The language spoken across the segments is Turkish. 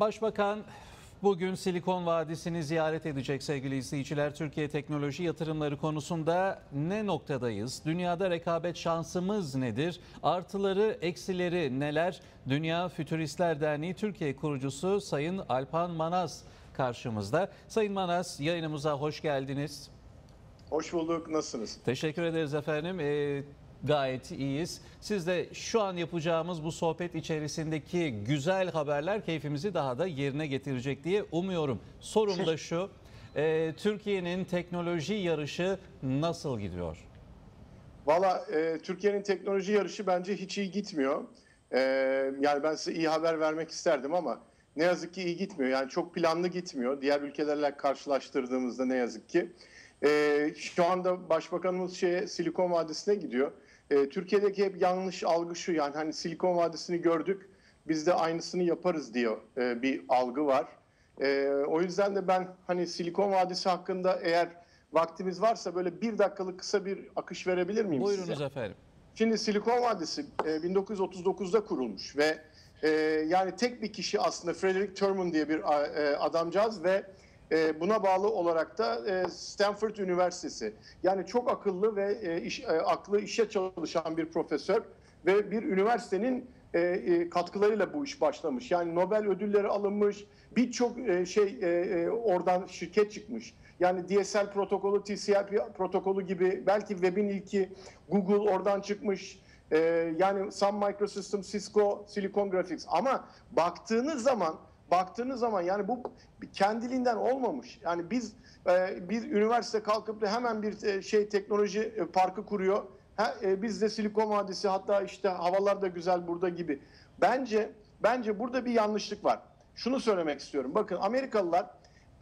Başbakan bugün Silikon Vadisi'ni ziyaret edecek sevgili izleyiciler. Türkiye teknoloji yatırımları konusunda ne noktadayız? Dünyada rekabet şansımız nedir? Artıları, eksileri neler? Dünya Fütüristler Derneği Türkiye kurucusu Sayın Alpan Manaz karşımızda. Sayın Manaz yayınımıza hoş geldiniz. Hoş bulduk. Nasılsınız? Teşekkür ederiz efendim. Ee, gayet iyiyiz. Siz de şu an yapacağımız bu sohbet içerisindeki güzel haberler keyfimizi daha da yerine getirecek diye umuyorum. Sorum da şu, e, Türkiye'nin teknoloji yarışı nasıl gidiyor? Valla e, Türkiye'nin teknoloji yarışı bence hiç iyi gitmiyor. E, yani ben size iyi haber vermek isterdim ama ne yazık ki iyi gitmiyor. Yani çok planlı gitmiyor. Diğer ülkelerle karşılaştırdığımızda ne yazık ki. E, şu anda başbakanımız şeye Silikon Vadisi'ne gidiyor. E, Türkiye'deki hep yanlış algı şu yani hani Silikon Vadisi'ni gördük biz de aynısını yaparız diyor e, bir algı var. E, o yüzden de ben hani Silikon Vadisi hakkında eğer vaktimiz varsa böyle bir dakikalık kısa bir akış verebilir miyim Buyurunuz size? efendim. Şimdi Silikon Vadisi e, 1939'da kurulmuş ve e, yani tek bir kişi aslında Frederick Terman diye bir e, adamcağız ve e, buna bağlı olarak da e, Stanford Üniversitesi. Yani çok akıllı ve e, iş, e, aklı işe çalışan bir profesör ve bir üniversitenin e, e, katkılarıyla bu iş başlamış. Yani Nobel ödülleri alınmış, birçok e, şey e, e, oradan şirket çıkmış. Yani DSL protokolü, TCP protokolü gibi belki web'in ilki Google oradan çıkmış. E, yani Sun Microsystems, Cisco, Silicon Graphics. Ama baktığınız zaman baktığınız zaman yani bu kendiliğinden olmamış. Yani biz e, bir üniversite kalkıp da hemen bir e, şey teknoloji e, parkı kuruyor. Ha, e, biz de Silikon Vadisi hatta işte havalar da güzel burada gibi. Bence bence burada bir yanlışlık var. Şunu söylemek istiyorum. Bakın Amerikalılar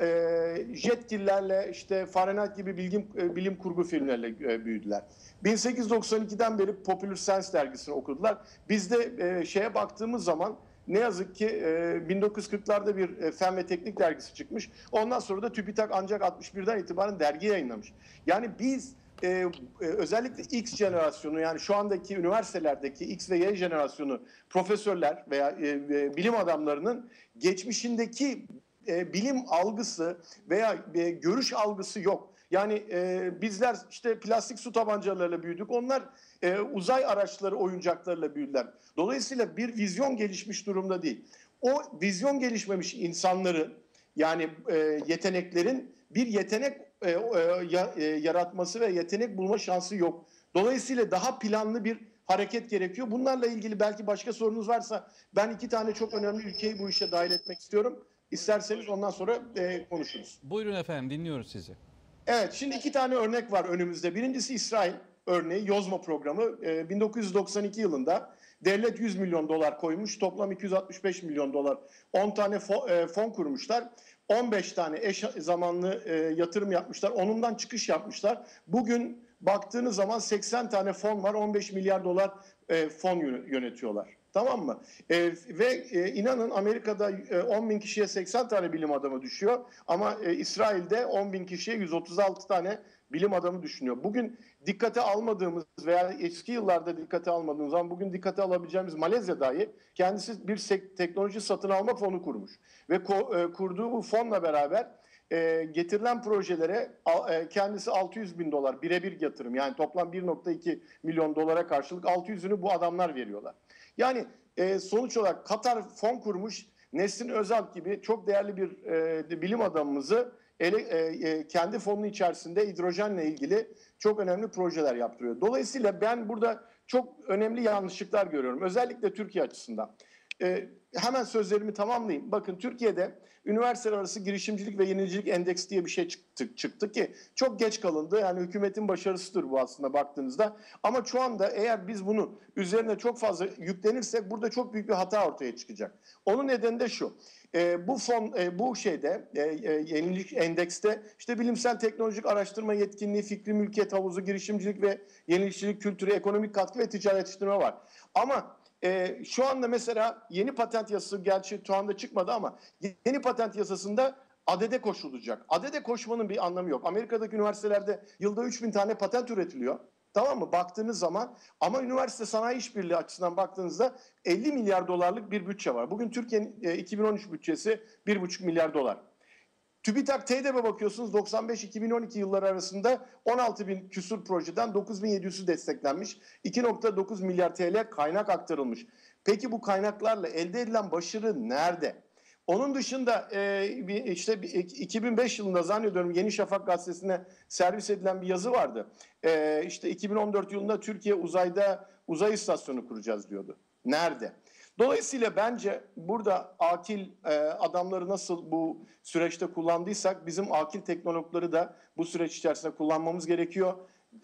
e, Jetgillerle işte Fahrenheit gibi bilim, e, bilim kurgu filmlerle e, büyüdüler. 1892'den beri Popular Science dergisini okudular. Biz de e, şeye baktığımız zaman ne yazık ki 1940'larda bir fen ve teknik dergisi çıkmış. Ondan sonra da TÜBİTAK ancak 61'den itibaren dergi yayınlamış. Yani biz özellikle X jenerasyonu yani şu andaki üniversitelerdeki X ve Y jenerasyonu profesörler veya bilim adamlarının geçmişindeki bilim algısı veya görüş algısı yok. Yani e, bizler işte plastik su tabancalarıyla büyüdük. Onlar e, uzay araçları oyuncaklarıyla büyüdüler. Dolayısıyla bir vizyon gelişmiş durumda değil. O vizyon gelişmemiş insanların yani e, yeteneklerin bir yetenek e, e, yaratması ve yetenek bulma şansı yok. Dolayısıyla daha planlı bir hareket gerekiyor. Bunlarla ilgili belki başka sorunuz varsa ben iki tane çok önemli ülkeyi bu işe dahil etmek istiyorum. İsterseniz ondan sonra e, konuşuruz. Buyurun efendim dinliyoruz sizi. Evet şimdi iki tane örnek var önümüzde. Birincisi İsrail örneği Yozma programı. E, 1992 yılında devlet 100 milyon dolar koymuş. Toplam 265 milyon dolar. 10 tane fon, e, fon kurmuşlar. 15 tane eş zamanlı e, yatırım yapmışlar. Onundan çıkış yapmışlar. Bugün baktığınız zaman 80 tane fon var. 15 milyar dolar e, fon yönetiyorlar. Tamam mı? E, ve e, inanın Amerika'da e, 10 bin kişiye 80 tane bilim adamı düşüyor. Ama e, İsrail'de 10 bin kişiye 136 tane bilim adamı düşünüyor. Bugün dikkate almadığımız veya eski yıllarda dikkate almadığımız zaman bugün dikkate alabileceğimiz Malezya dahi kendisi bir teknoloji satın alma fonu kurmuş. Ve ko, e, kurduğu bu fonla beraber e, getirilen projelere e, kendisi 600 bin dolar birebir yatırım yani toplam 1.2 milyon dolara karşılık 600'ünü bu adamlar veriyorlar. Yani e, sonuç olarak Katar fon kurmuş Nesrin Özal gibi çok değerli bir e, bilim adamımızı ele, e, e, kendi fonunun içerisinde hidrojenle ilgili çok önemli projeler yaptırıyor. Dolayısıyla ben burada çok önemli yanlışlıklar görüyorum. Özellikle Türkiye açısından. E, hemen sözlerimi tamamlayayım. Bakın Türkiye'de üniversiteler arası girişimcilik ve yenilicilik endeks diye bir şey çıktı, çıktı ki çok geç kalındı. Yani hükümetin başarısıdır bu aslında baktığınızda. Ama şu anda eğer biz bunu üzerine çok fazla yüklenirsek burada çok büyük bir hata ortaya çıkacak. Onun nedeni de şu. E, bu fon e, bu şeyde e, e, yenilik endekste işte bilimsel teknolojik araştırma yetkinliği, fikri mülkiyet havuzu, girişimcilik ve yenilikçilik kültürü, ekonomik katkı ve ticaret yetiştirme var. Ama e, şu anda mesela yeni patent yasası gerçi şu anda çıkmadı ama yeni patent yasasında adede koşulacak. Adede koşmanın bir anlamı yok. Amerika'daki üniversitelerde yılda 3000 tane patent üretiliyor. Tamam mı? Baktığınız zaman ama üniversite sanayi işbirliği açısından baktığınızda 50 milyar dolarlık bir bütçe var. Bugün Türkiye'nin e, 2013 bütçesi 1,5 milyar dolar. TÜBİTAK TED'e bakıyorsunuz 95-2012 yılları arasında 16 bin küsur projeden 9700'ü desteklenmiş. 2.9 milyar TL kaynak aktarılmış. Peki bu kaynaklarla elde edilen başarı nerede? Onun dışında e, işte bir- 2005 yılında zannediyorum Yeni Şafak gazetesine servis edilen bir yazı vardı. E, işte 2014 yılında Türkiye uzayda uzay istasyonu kuracağız diyordu. Nerede? Dolayısıyla bence burada akil e, adamları nasıl bu süreçte kullandıysak bizim akil teknologları da bu süreç içerisinde kullanmamız gerekiyor.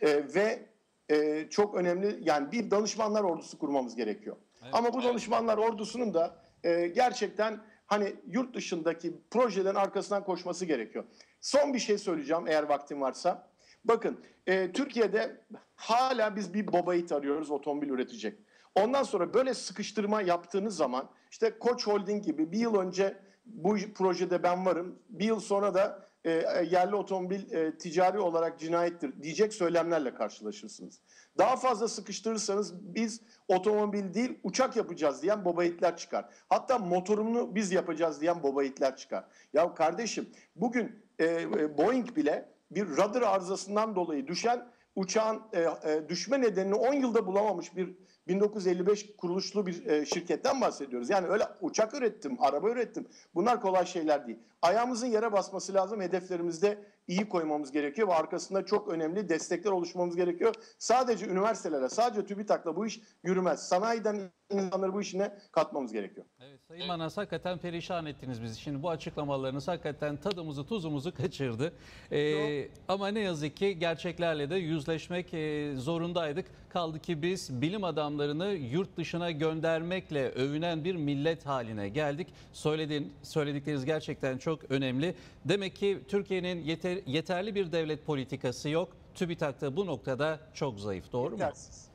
E, ve e, çok önemli yani bir danışmanlar ordusu kurmamız gerekiyor. Ama bu danışmanlar ordusunun da e, gerçekten hani yurt dışındaki projelerin arkasından koşması gerekiyor. Son bir şey söyleyeceğim eğer vaktim varsa. Bakın e, Türkiye'de hala biz bir babayit arıyoruz otomobil üretecek. Ondan sonra böyle sıkıştırma yaptığınız zaman işte Koç Holding gibi bir yıl önce bu projede ben varım. Bir yıl sonra da e, yerli otomobil e, ticari olarak cinayettir diyecek söylemlerle karşılaşırsınız. Daha fazla sıkıştırırsanız biz otomobil değil uçak yapacağız diyen babayitler çıkar. Hatta motorunu biz yapacağız diyen babayitler çıkar. Ya kardeşim bugün e, e, Boeing bile bir rudder arızasından dolayı düşen uçağın e, e, düşme nedenini 10 yılda bulamamış bir 1955 kuruluşlu bir e, şirketten bahsediyoruz. Yani öyle uçak ürettim, araba ürettim. Bunlar kolay şeyler değil. Ayağımızın yere basması lazım. Hedeflerimizde iyi koymamız gerekiyor ve arkasında çok önemli destekler oluşmamız gerekiyor. Sadece üniversitelere, sadece TÜBİTAK'la bu iş yürümez. Sanayiden insanları bu işine katmamız gerekiyor. Evet Sayın Manas hakikaten perişan ettiniz bizi. Şimdi bu açıklamalarınız hakikaten tadımızı tuzumuzu kaçırdı. Ee, ama ne yazık ki gerçeklerle de yüzleşmek e, zorundaydık. Kaldı ki biz bilim adamlarını yurt dışına göndermekle övünen bir millet haline geldik. Söylediğin, söyledikleriniz gerçekten çok önemli. Demek ki Türkiye'nin yeter, yeterli bir devlet politikası yok. TÜBİTAK da bu noktada çok zayıf. Doğru mu? Yetersiz.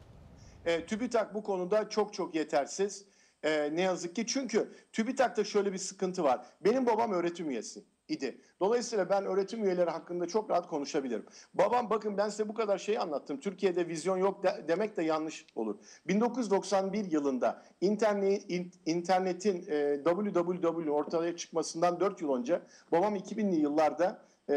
E, TÜBİTAK bu konuda çok çok yetersiz. E, ne yazık ki çünkü TÜBİTAK'ta şöyle bir sıkıntı var. Benim babam öğretim üyesi idi. Dolayısıyla ben öğretim üyeleri hakkında çok rahat konuşabilirim. Babam bakın ben size bu kadar şey anlattım. Türkiye'de vizyon yok de- demek de yanlış olur. 1991 yılında internet, in- internetin e, www ortaya çıkmasından 4 yıl önce babam 2000'li yıllarda e,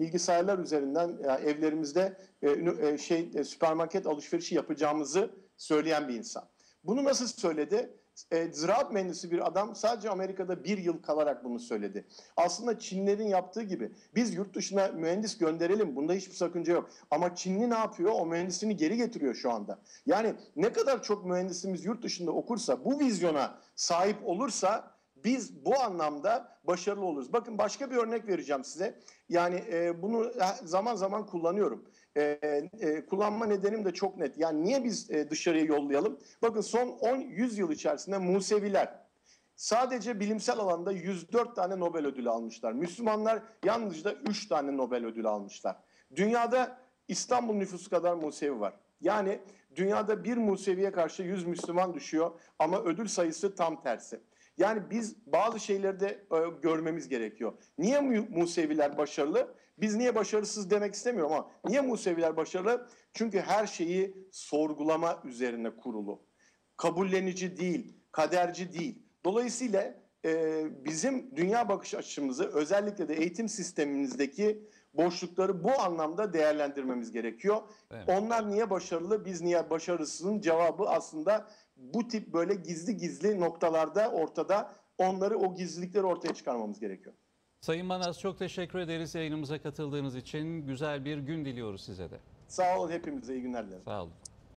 bilgisayarlar üzerinden yani evlerimizde e, e, şey e, süpermarket alışverişi yapacağımızı söyleyen bir insan. Bunu nasıl söyledi? E, ziraat mühendisi bir adam sadece Amerika'da bir yıl kalarak bunu söyledi. Aslında Çinlerin yaptığı gibi biz yurt dışına mühendis gönderelim bunda hiçbir sakınca yok. Ama Çinli ne yapıyor? O mühendisini geri getiriyor şu anda. Yani ne kadar çok mühendisimiz yurt dışında okursa bu vizyona sahip olursa biz bu anlamda başarılı oluruz. Bakın başka bir örnek vereceğim size. Yani e, bunu zaman zaman kullanıyorum. E, e, kullanma nedenim de çok net. Yani niye biz e, dışarıya yollayalım? Bakın son 10-100 yıl içerisinde Museviler sadece bilimsel alanda 104 tane Nobel ödülü almışlar. Müslümanlar yalnızca 3 tane Nobel ödülü almışlar. Dünyada İstanbul nüfusu kadar Musevi var. Yani dünyada bir Musevi'ye karşı 100 Müslüman düşüyor ama ödül sayısı tam tersi. Yani biz bazı şeyleri de e, görmemiz gerekiyor. Niye Mu- Museviler başarılı? Biz niye başarısız demek istemiyorum ama niye Museviler başarılı? Çünkü her şeyi sorgulama üzerine kurulu. Kabullenici değil, kaderci değil. Dolayısıyla e, bizim dünya bakış açımızı özellikle de eğitim sistemimizdeki boşlukları bu anlamda değerlendirmemiz gerekiyor. Evet. Onlar niye başarılı, biz niye başarısızın cevabı aslında bu tip böyle gizli gizli noktalarda ortada onları o gizlilikleri ortaya çıkarmamız gerekiyor. Sayın Manas çok teşekkür ederiz yayınımıza katıldığınız için. Güzel bir gün diliyoruz size de. Sağ olun hepimize iyi günler dilerim. Sağ olun.